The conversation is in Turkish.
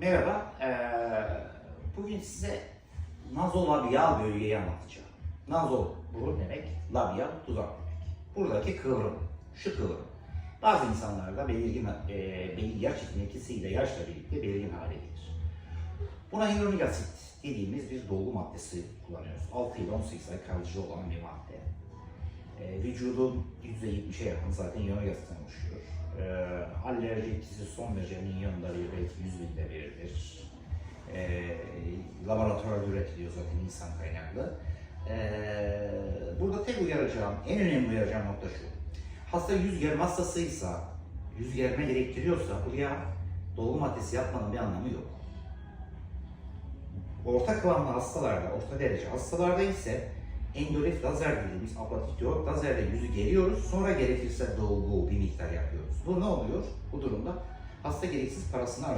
Merhaba, eee, bugün size nazolabial bölgeyi anlatacağım. Nazol, burun demek, labial, dudak demek. Buradaki kıvrım, şu kıvrım. Bazı insanlarda belirgin, eee belirgin yaş etkisiyle yaşla birlikte belirgin hale gelir. Buna hyaluronik asit dediğimiz bir dolgu maddesi kullanıyoruz. 6 ile 18 ay kalıcı olan bir madde. Eee vücudun %70'e yakın zaten hyaluronik asitten oluşuyor. Eee alerji etkisi son derece milyonda bir belki yüz binde biridir. Eee laboratuvarda üretiliyor zaten insan kaynaklı. Eee burada tek uyaracağım, en önemli uyaracağım nokta şu. Hasta yüz germe hastasıysa, yüz germe gerektiriyorsa buraya dolgu maddesi yapmanın bir anlamı yok. Orta kıvamlı hastalarda, orta derece hastalarda ise endolif lazer dediğimiz apatit yok. Lazerle yüzü geriyoruz. Sonra gerekirse dolgu bir miktar yapıyoruz. Bu ne oluyor? Bu durumda hasta gereksiz parasını